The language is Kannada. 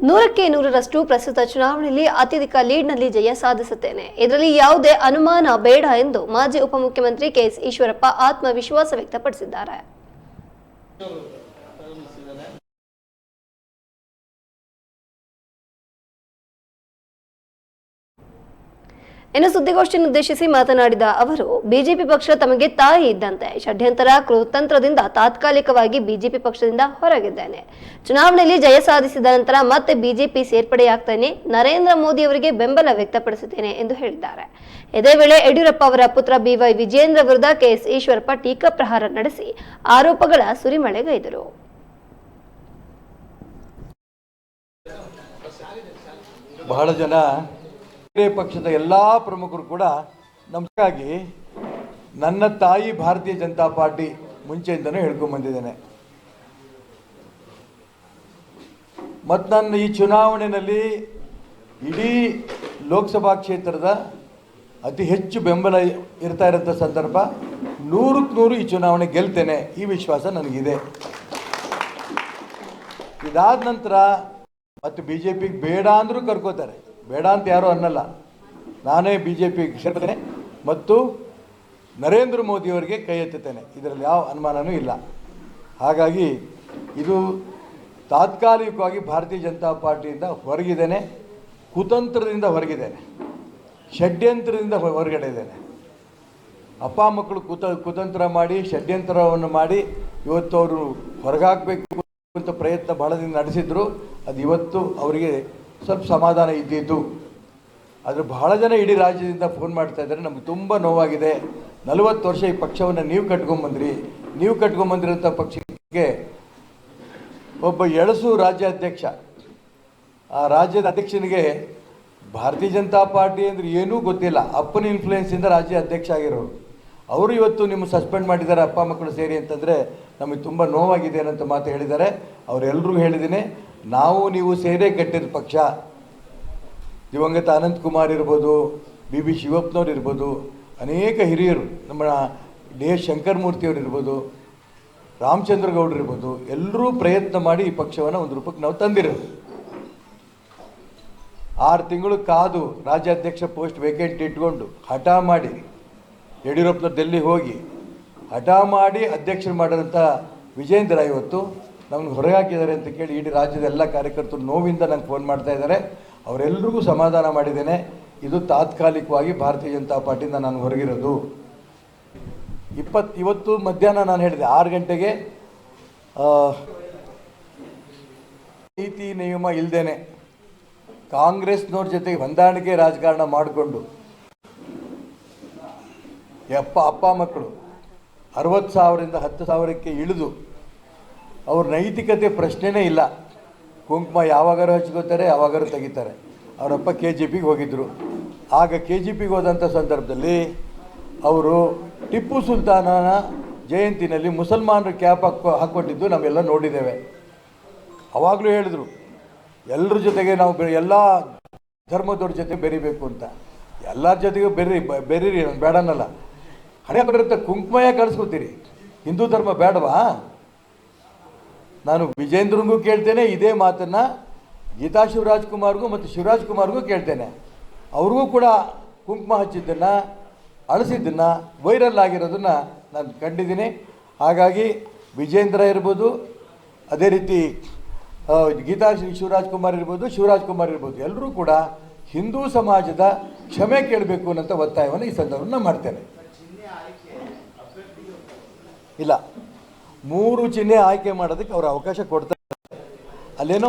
ನೂರಕ್ಕೆ ನೂರರಷ್ಟು ಪ್ರಸ್ತುತ ಚುನಾವಣೆಯಲ್ಲಿ ಅತ್ಯಧಿಕ ಲೀಡ್ನಲ್ಲಿ ಜಯ ಸಾಧಿಸುತ್ತೇನೆ. ಇದರಲ್ಲಿ ಯಾವುದೇ ಅನುಮಾನ ಬೇಡ ಎಂದು ಮಾಜಿ ಉಪಮುಖ್ಯಮಂತ್ರಿ ಕೆಎಸ್ ಈಶ್ವರಪ್ಪ ಆತ್ಮವಿಶ್ವಾಸ ವ್ಯಕ್ತಪಡಿಸಿದ್ದಾರೆ. ಇನ್ನು ಸುದ್ದಿಗೋಷ್ಠಿಯನ್ನು ಉದ್ದೇಶಿಸಿ ಮಾತನಾಡಿದ ಅವರು, ಬಿಜೆಪಿ ಪಕ್ಷ ತಮಗೆ ತಾಯಿ ಇದ್ದಂತೆ ಷಡ್ಯಂತರ ಕೃತಂತ್ರದಿಂದ ತಾತ್ಕಾಲಿಕವಾಗಿ ಬಿಜೆಪಿ ಪಕ್ಷದಿಂದ ಹೊರಗಿದ್ದೇನೆ. ಚುನಾವಣೆಯಲ್ಲಿ ಜಯ ಸಾಧಿಸಿದ ನಂತರ ಮತ್ತೆ ಬಿಜೆಪಿ ಸೇರ್ಪಡೆಯಾಗ್ತೇನೆ ನರೇಂದ್ರ ಮೋದಿ ಅವರಿಗೆ ಬೆಂಬಲ ವ್ಯಕ್ತಪಡಿಸುತ್ತೇನೆ ಎಂದು ಹೇಳಿದ್ದಾರೆ. ಇದೇ ವೇಳೆ ಯಡಿಯೂರಪ್ಪ ಅವರ ಪುತ್ರ ಬಿವೈ ವಿಜೇಂದ್ರ ವಿರುದ್ಧ ಕೆಎಸ್ ಈಶ್ವರಪ್ಪ ಟೀಕಾ ಪ್ರಹಾರ ನಡೆಸಿ ಆರೋಪಗಳ ಸುರಿಮಳೆಗೈದರು. ಬಹಳ ಜನ ಪಕ್ಷದ ಎಲ್ಲ ಪ್ರಮುಖರು ಕೂಡ ನಮಗಾಗಿ ನನ್ನ ತಾಯಿ ಭಾರತೀಯ ಜನತಾ ಪಾರ್ಟಿ ಮುಂಚೆಯಿಂದನೂ ಹೇಳ್ಕೊಂಬಂದಿದ್ದೇನೆ ಮತ್ತು ನನ್ನ ಈ ಚುನಾವಣೆಯಲ್ಲಿ ಇಡೀ ಲೋಕಸಭಾ ಕ್ಷೇತ್ರದ ಅತಿ ಹೆಚ್ಚು ಬೆಂಬಲ ಇರ್ತಾ ಇರೋಂಥ ಸಂದರ್ಭ ನೂರಕ್ಕೆ ನೂರು ಈ ಚುನಾವಣೆ ಗೆಲ್ತೇನೆ ಈ ವಿಶ್ವಾಸ ನನಗಿದೆ. ಇದಾದ ನಂತರ ಮತ್ತು ಬಿ ಜೆ ಪಿಗೆ ಬೇಡ ಅಂದರೂ ಕರ್ಕೋತಾರೆ. ಬೇಡ ಅಂತ ಯಾರೂ ಅನ್ನಲ್ಲ. ನಾನೇ ಬಿ ಜೆ ಪಿಗೆ ಸೇರ್ತೇನೆ ಮತ್ತು ನರೇಂದ್ರ ಮೋದಿಯವರಿಗೆ ಕೈ ಎತ್ತುತ್ತೇನೆ. ಇದರಲ್ಲಿ ಯಾವ ಅನುಮಾನವೂ ಇಲ್ಲ. ಹಾಗಾಗಿ ಇದು ತಾತ್ಕಾಲಿಕವಾಗಿ ಭಾರತೀಯ ಜನತಾ ಪಾರ್ಟಿಯಿಂದ ಹೊರಗಿದ್ದೇನೆ, ಕುತಂತ್ರದಿಂದ ಹೊರಗಿದ್ದೇನೆ, ಷಡ್ಯಂತ್ರದಿಂದ ಹೊರಗಡೆ ಇದ್ದೇನೆ. ಅಪ್ಪ ಮಕ್ಕಳು ಕುತ, ಕುತಂತ್ರ ಮಾಡಿ, ಷಡ್ಯಂತ್ರವನ್ನು ಮಾಡಿ ಇವತ್ತು ಅವರು ಹೊರಗಾಕಬೇಕು ಅಂತ ಪ್ರಯತ್ನ ಬಹಳ ದಿನ ನಡೆಸಿದ್ರು. ಅದು ಇವತ್ತು ಅವರಿಗೆ ಸ್ವಲ್ಪ ಸಮಾಧಾನ ಇದ್ದಿದ್ದು. ಆದರೆ ಬಹಳ ಜನ ಇಡೀ ರಾಜ್ಯದಿಂದ ಫೋನ್ ಮಾಡ್ತಾ ಇದ್ದಾರೆ. ನಮ್ಗೆ ತುಂಬ ನೋವಾಗಿದೆ. ನಲವತ್ತು ವರ್ಷ ಈ ಪಕ್ಷವನ್ನು ನೀವು ಕಟ್ಕೊಂಬಂದ್ರಿ. ನೀವು ಕಟ್ಕೊಂಬಂದಿರೋಂಥ ಪಕ್ಷಕ್ಕೆ ಒಬ್ಬ ಎಳಸು ರಾಜ್ಯಾಧ್ಯಕ್ಷ, ಆ ರಾಜ್ಯದ ಅಧ್ಯಕ್ಷನಿಗೆ ಭಾರತೀಯ ಜನತಾ ಪಾರ್ಟಿ ಅಂದರೆ ಏನೂ ಗೊತ್ತಿಲ್ಲ. ಅಪ್ಪನ ಇನ್ಫ್ಲೂಯೆನ್ಸಿಂದ ರಾಜ್ಯ ಅಧ್ಯಕ್ಷ ಆಗಿರೋರು. ಅವರು ಇವತ್ತು ನಿಮ್ಮ ಸಸ್ಪೆಂಡ್ ಮಾಡಿದ್ದಾರೆ ಅಪ್ಪ, ಮಕ್ಕಳು ಸೇರಿ ಅಂತಂದರೆ ನಮಗೆ ತುಂಬ ನೋವಾಗಿದೆ ಅನ್ನೋಂಥ ಮಾತು ಹೇಳಿದ್ದಾರೆ. ಅವರೆಲ್ಲರಿಗೂ ಹೇಳಿದ್ದೀನಿ. ನಾವು ನೀವು ಸೇರೇ ಕಟ್ಟಿದ ಪಕ್ಷ. ದಿವಂಗತ ಅನಂತ್ ಕುಮಾರ್ ಇರ್ಬೋದು, ಬಿ ಬಿ ಶಿವಪ್ಪನವ್ರು ಇರ್ಬೋದು, ಅನೇಕ ಹಿರಿಯರು, ನಮ್ಮ ಡಿ ಎಸ್ ಶಂಕರಮೂರ್ತಿಯವರು ಇರ್ಬೋದು, ರಾಮಚಂದ್ರ ಗೌಡ್ರು ಇರ್ಬೋದು, ಎಲ್ಲರೂ ಪ್ರಯತ್ನ ಮಾಡಿ ಈ ಪಕ್ಷವನ್ನು ಒಂದು ರೂಪಕ್ಕೆ ನಾವು ತಂದಿರೋದು. ಆರು ತಿಂಗಳು ಕಾದು ರಾಜ್ಯಾಧ್ಯಕ್ಷ ಪೋಸ್ಟ್ ವೇಕೆಂಟ್ ಇಟ್ಕೊಂಡು ಹಠ ಮಾಡಿ ಯಡಿಯೂರಪ್ಪನ ಡೆಲ್ಲಿ ಹೋಗಿ ಹಠ ಮಾಡಿ ಅಧ್ಯಕ್ಷರು ಮಾಡಿದಂಥ ವಿಜೇಂದ್ರ ಇವತ್ತು ನಮ್ಗೆ ಹೊರಗಾಕಿದ್ದಾರೆ ಅಂತ ಕೇಳಿ ಇಡೀ ರಾಜ್ಯದ ಎಲ್ಲ ಕಾರ್ಯಕರ್ತರು ನೋವಿಂದ ನಂಗೆ ಫೋನ್ ಮಾಡ್ತಾ ಇದ್ದಾರೆ. ಅವರೆಲ್ಲರಿಗೂ ಸಮಾಧಾನ ಮಾಡಿದ್ದೇನೆ. ಇದು ತಾತ್ಕಾಲಿಕವಾಗಿ ಭಾರತೀಯ ಜನತಾ ಪಾರ್ಟಿಯಿಂದ ನಾನು ಹೊರಗಿರೋದು. ಇಪ್ಪತ್ತು ಇವತ್ತು ಮಧ್ಯಾಹ್ನ ನಾನು ಹೇಳಿದೆ, ಆರು ಗಂಟೆಗೆ ನೀತಿ ನಿಯಮ ಇಲ್ಲದೇನೆ ಕಾಂಗ್ರೆಸ್ನವ್ರ ಜೊತೆಗೆ ಹೊಂದಾಣಿಕೆ ರಾಜಕಾರಣ ಮಾಡಿಕೊಂಡು. ಯಪ್ಪ, ಅಪ್ಪ ಮಕ್ಕಳು, ಅರವತ್ತು ಸಾವಿರದಿಂದ ಹತ್ತು ಸಾವಿರಕ್ಕೆ ಇಳಿದು ಅವ್ರ ನೈತಿಕತೆ ಪ್ರಶ್ನೆನೇ ಇಲ್ಲ. ಕುಂಕುಮ ಯಾವಾಗಾರು ಹಚ್ಕೋತಾರೆ, ಯಾವಾಗಾರು ತೆಗಿತಾರೆ. ಅವರಪ್ಪ ಕೆ ಜಿ ಪಿಗೆ ಹೋಗಿದ್ದರು ಆಗ ಕೆ ಜಿ ಪಿಗೆ ಹೋದಂಥ ಸಂದರ್ಭದಲ್ಲಿ ಅವರು ಟಿಪ್ಪು ಸುಲ್ತಾನನ ಜಯಂತಿನಲ್ಲಿ ಮುಸಲ್ಮಾನರು ಕ್ಯಾಪ್ ಹಾಕೊ ಹಾಕ್ಕೊಟ್ಟಿದ್ದು ನಾವೆಲ್ಲ ನೋಡಿದ್ದೇವೆ. ಅವಾಗಲೂ ಹೇಳಿದರು, ಎಲ್ಲರ ಜೊತೆಗೆ ನಾವು ಎಲ್ಲ ಧರ್ಮದವ್ರ ಜೊತೆ ಬೆರಿಬೇಕು ಅಂತ. ಎಲ್ಲರ ಜೊತೆಗೂ ಬೆರಿ ಬೆರೀರಿ, ನಾನು ಬೇಡನಲ್ಲ. ಹಣೆ ಬರುತ್ತೆ ಕುಂಕುಮಯ ಕಳಿಸ್ಕೊತೀರಿ ಹಿಂದೂ ಧರ್ಮ ಬೇಡವಾ? ನಾನು ವಿಜೇಂದ್ರಂಗೂ ಕೇಳ್ತೇನೆ, ಇದೇ ಮಾತನ್ನು ಗೀತಾ ಶಿವರಾಜ್ ಕುಮಾರ್ಗೂ ಮತ್ತು ಶಿವರಾಜ್ ಕುಮಾರ್ಗೂ ಕೇಳ್ತೇನೆ. ಅವ್ರಿಗೂ ಕೂಡ ಕುಂಕುಮ ಹಚ್ಚಿದ್ದನ್ನು, ಅಳಿಸಿದ್ದನ್ನು, ವೈರಲ್ ಆಗಿರೋದನ್ನು ನಾನು ಕಂಡಿದ್ದೀನಿ. ಹಾಗಾಗಿ ವಿಜೇಂದ್ರ ಇರ್ಬೋದು, ಅದೇ ರೀತಿ ಗೀತಾ ಶಿವರಾಜ್ ಕುಮಾರ್ ಇರ್ಬೋದು, ಶಿವರಾಜ್ ಕುಮಾರ್ ಇರ್ಬೋದು, ಎಲ್ಲರೂ ಕೂಡ ಹಿಂದೂ ಸಮಾಜದ ಕ್ಷಮೆ ಕೇಳಬೇಕು ಅನ್ನೋಂಥ ಒತ್ತಾಯವನ್ನು ಈ ಸಂದರ್ಭವನ್ನು ಮಾಡ್ತೇನೆ. ಇಲ್ಲ. ಮೂರು ಚಿಹ್ನೆ ಆಯ್ಕೆ ಮಾಡೋದಕ್ಕೆ ಅವರು ಅವಕಾಶ ಕೊಡ್ತಾರೆ. ಅಲ್ಲೇನೋ